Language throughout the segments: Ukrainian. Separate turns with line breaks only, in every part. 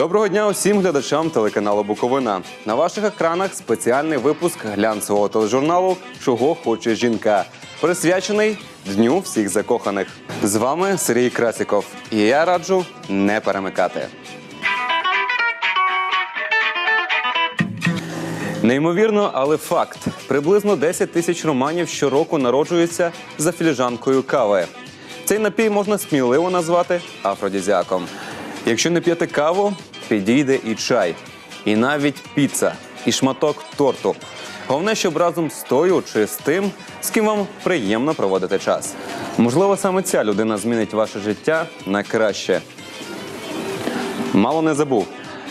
Доброго дня усім глядачам телеканалу Буковина. На ваших екранах спеціальний випуск глянцевого тележурналу Чого хоче жінка, присвячений Дню всіх закоханих. З вами Сергій Красіков, і я раджу не перемикати. Неймовірно, але факт: приблизно 10 тисяч романів щороку народжуються за філіжанкою кави. Цей напій можна сміливо назвати афродізіаком. Якщо не п'єте каву, підійде і чай, і навіть піца, і шматок торту. Головне, щоб разом з тою чи з тим, з ким вам приємно проводити час. Можливо, саме ця людина змінить ваше життя на краще. Мало не забув.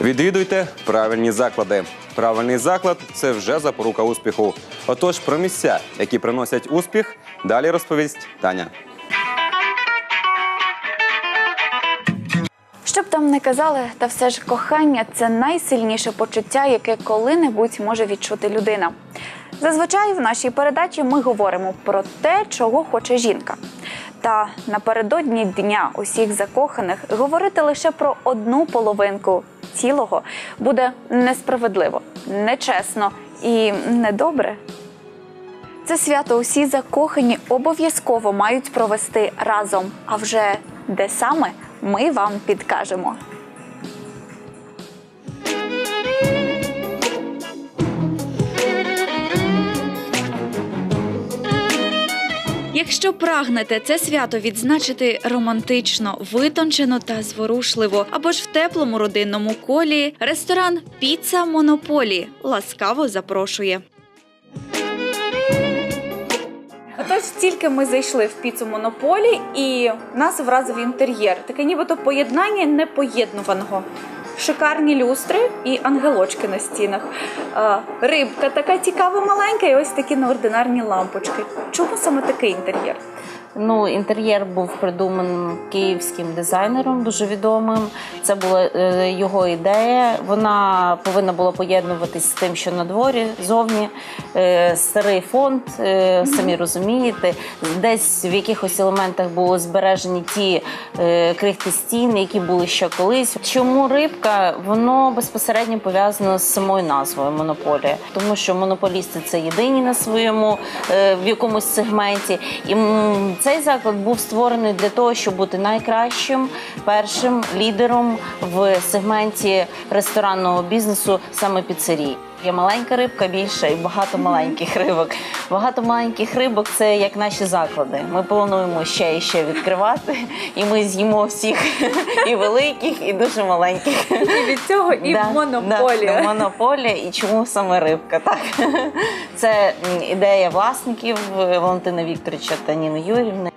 Відвідуйте правильні заклади. Правильний заклад це вже запорука успіху. Отож, про місця, які приносять успіх, далі розповість Таня.
Там не казали, та все ж кохання це найсильніше почуття, яке коли-небудь може відчути людина. Зазвичай в нашій передачі ми говоримо про те, чого хоче жінка. Та напередодні дня усіх закоханих говорити лише про одну половинку цілого буде несправедливо, нечесно і недобре. Це свято усі закохані обов'язково мають провести разом. А вже де саме ми вам підкажемо. Якщо прагнете це свято відзначити романтично, витончено та зворушливо, або ж в теплому родинному колі, ресторан Піца Монополі ласкаво запрошує. Отож, тільки ми зайшли в піцу Монополі, і нас вразив інтер'єр. Таке нібито поєднання непоєднуваного. Шикарні люстри і ангелочки на стінах. А, рибка така цікава, маленька, і ось такі неординарні лампочки. Чому саме такий інтер'єр?
Ну, інтер'єр був придуманий київським дизайнером, дуже відомим. Це була е, його ідея. Вона повинна була поєднуватись з тим, що на дворі зовні е, старий фонд, е, самі розумієте. Десь в якихось елементах були збережені ті крихти стін, які були ще колись. Чому рибка? Воно безпосередньо пов'язано з самою назвою монополія, тому що монополісти це єдині на своєму в якомусь сегменті. І цей заклад був створений для того, щоб бути найкращим першим лідером в сегменті ресторанного бізнесу, саме піцерії. Є маленька рибка більша і багато маленьких рибок. Багато маленьких рибок це як наші заклади. Ми плануємо ще і ще відкривати, і ми з'їмо всіх і великих, і дуже маленьких.
І від цього і
Да, Да, монополія. І чому саме рибка? Так це ідея власників Валентина Вікторовича та Ніни Юрівни.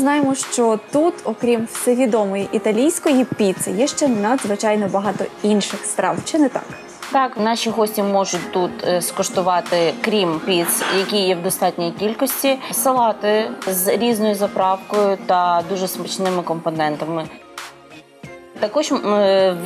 Знаємо, що тут, окрім всевідомої італійської піци, є ще надзвичайно багато інших страв. Чи не так?
Так, наші гості можуть тут е, скуштувати, крім піц, які є в достатній кількості, салати з різною заправкою та дуже смачними компонентами. Також е,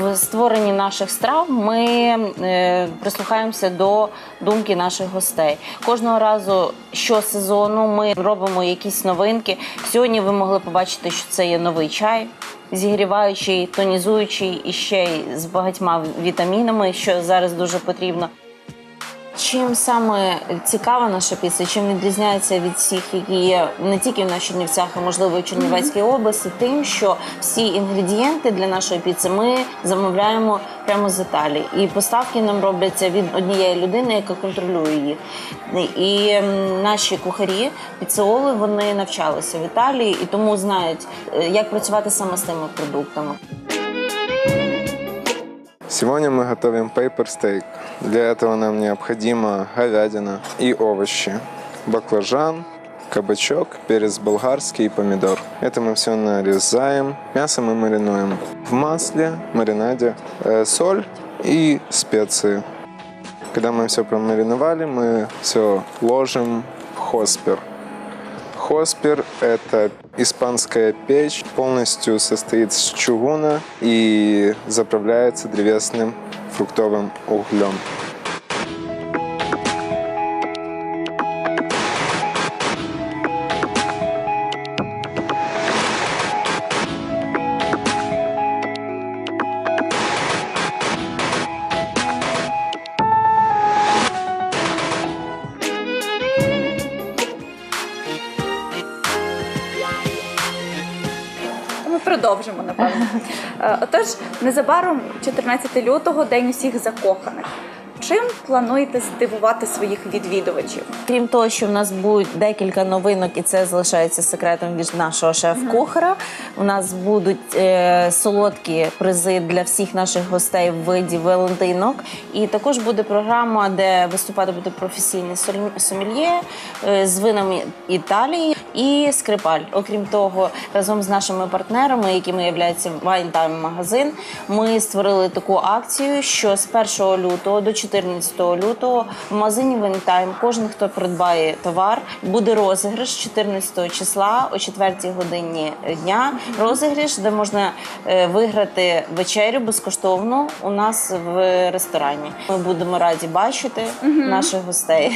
в створенні наших страв ми е, прислухаємося до думки наших гостей. Кожного разу щосезону ми робимо якісь новинки. Сьогодні ви могли побачити, що це є новий чай, зігріваючий, тонізуючий і ще й з багатьма вітамінами, що зараз дуже потрібно. Чим саме цікава наша піца, чим відрізняється від всіх, які є не тільки в наших Чернівцях, а можливо і в Чернівецькій області, тим, що всі інгредієнти для нашої піци ми замовляємо прямо з Італії. І поставки нам робляться від однієї людини, яка контролює їх. І наші кухарі, піцеоли, вони навчалися в Італії і тому знають, е, як працювати саме з тими продуктами.
Сегодня мы готовим пейпер стейк. Для этого нам необходима говядина и овощи, баклажан, кабачок, перец болгарский и помидор. Это мы все нарезаем. Мясо мы маринуем в масле, маринаде, э, соль и специи. Когда мы все промариновали, мы все ложим в хоспер. Хоспер – это испанская печь, полностью состоит из чугуна и заправляется древесным фруктовым углем.
Продовжимо, напевно. Е, Отож, незабаром 14 лютого, день усіх закоханих. Чим плануєте здивувати своїх відвідувачів?
Крім того, що в нас будуть декілька новинок, і це залишається секретом від нашого шеф-кухара. У нас будуть е, солодкі призи для всіх наших гостей в виді валентинок. І також буде програма, де виступати буде професійний сомельє е, з винами Італії і скрипаль. Окрім того, разом з нашими партнерами, якими є Wine Time магазин, ми створили таку акцію, що з 1 лютого до 14 лютого в магазині Wine Time кожен, хто придбає товар, буде розіграш 14 числа о 4 годині дня. Розіграш, де можна е, виграти вечерю безкоштовно у нас в ресторані. Ми будемо раді бачити наших гостей.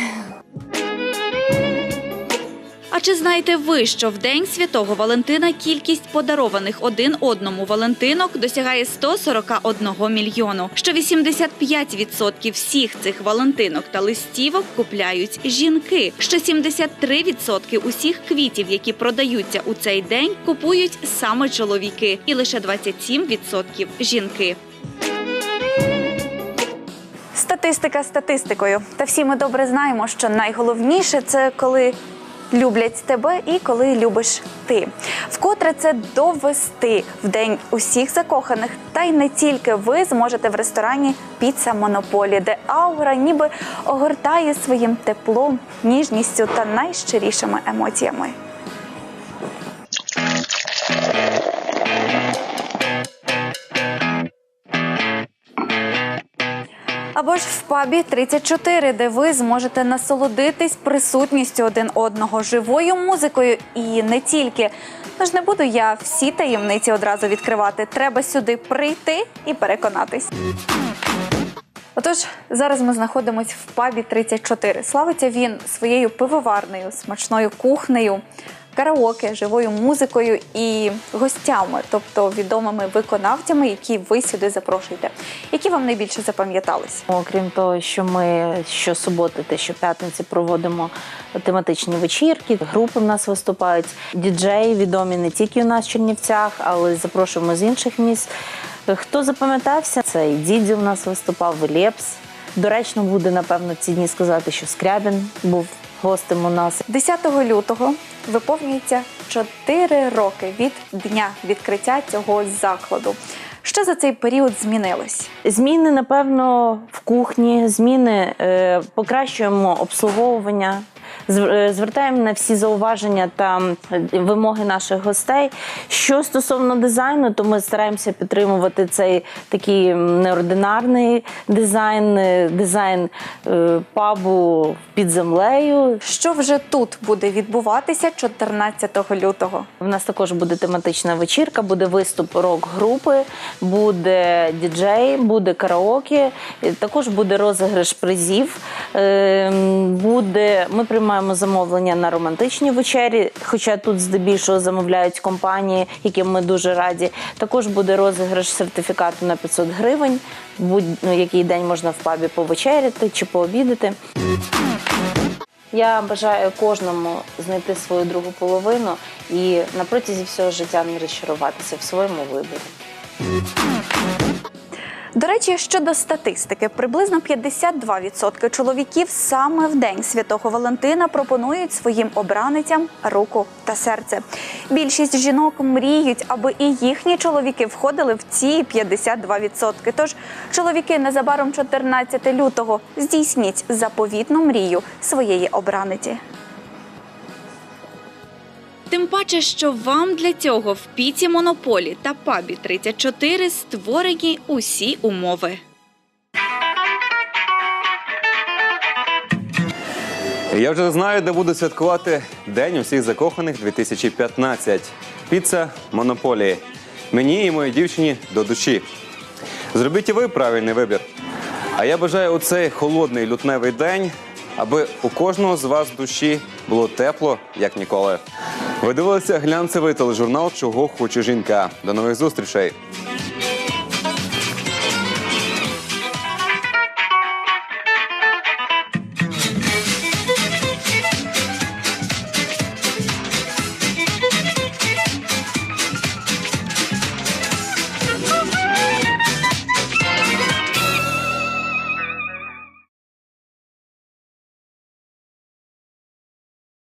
А чи знаєте ви, що в день святого Валентина кількість подарованих один одному Валентинок досягає 141 мільйону? Що 85% всіх цих Валентинок та листівок купляють жінки. Що 73% усіх квітів, які продаються у цей день, купують саме чоловіки, і лише 27% жінки. Статистика статистикою. Та всі ми добре знаємо, що найголовніше це коли люблять тебе і коли любиш ти. Вкотре це довести в день усіх закоханих, та й не тільки ви зможете в ресторані Піца Монополі, де аура ніби огортає своїм теплом, ніжністю та найщирішими емоціями. Або ж в пабі 34, де ви зможете насолодитись присутністю один одного, живою музикою і не тільки. Ну ж не буду я всі таємниці одразу відкривати. Треба сюди прийти і переконатись. Отож, зараз ми знаходимося в пабі 34. Славиться він своєю пивоварнею, смачною кухнею, караоке, живою музикою і гостями, тобто відомими виконавцями, які ви сюди запрошуєте. Які вам найбільше запам'ятались?
Окрім того, що ми щосуботи та щоп'ятниці проводимо тематичні вечірки, групи в нас виступають, діджеї відомі не тільки у нас в Чернівцях, але запрошуємо з інших міст. Хто запам'ятався, це і Дідзі у нас виступав, і Лепс. Доречно буде, напевно, ці дні сказати, що Скрябін був гостем у нас.
10 лютого виповнюється 4 роки від дня відкриття цього закладу. Що за цей період змінилось?
Зміни, напевно, в кухні, зміни е, покращуємо обслуговування. Е, Звертаємо на всі зауваження та вимоги наших гостей. Що стосовно дизайну, то ми стараємося підтримувати цей такий неординарний дизайн, е, дизайн е, пабу під землею.
Що вже тут буде відбуватися 14 лютого?
У нас також буде тематична вечірка, буде виступ рок-групи, буде діджей, буде караоке, також буде розіграш призів. Ем, Буде, ми приймаємо замовлення на романтичні вечері, хоча тут здебільшого замовляють компанії, яким ми дуже раді. Також буде розіграш сертифікату на 500 гривень. Будь-який день можна в пабі повечеряти чи пообідати. Я бажаю кожному знайти свою другу половину і на протязі всього життя не розчаруватися в своєму виборі.
До речі, щодо статистики, приблизно 52% чоловіків саме в день святого Валентина пропонують своїм обраницям руку та серце. Більшість жінок мріють, аби і їхні чоловіки входили в ці 52%. Тож чоловіки незабаром 14 лютого здійсніть заповітну мрію своєї обраниці. Тим паче, що вам для цього в піці монополі та пабі 34 створені усі умови.
Я вже знаю, де буду святкувати День усіх закоханих 2015. Піца монополії. Мені і моїй дівчині до душі. Зробіть і ви правильний вибір. А я бажаю у цей холодний лютневий день, аби у кожного з вас в душі було тепло, як ніколи. Ви дивилися глянцевий тележурнал Чого хоче жінка. До нових зустрічей!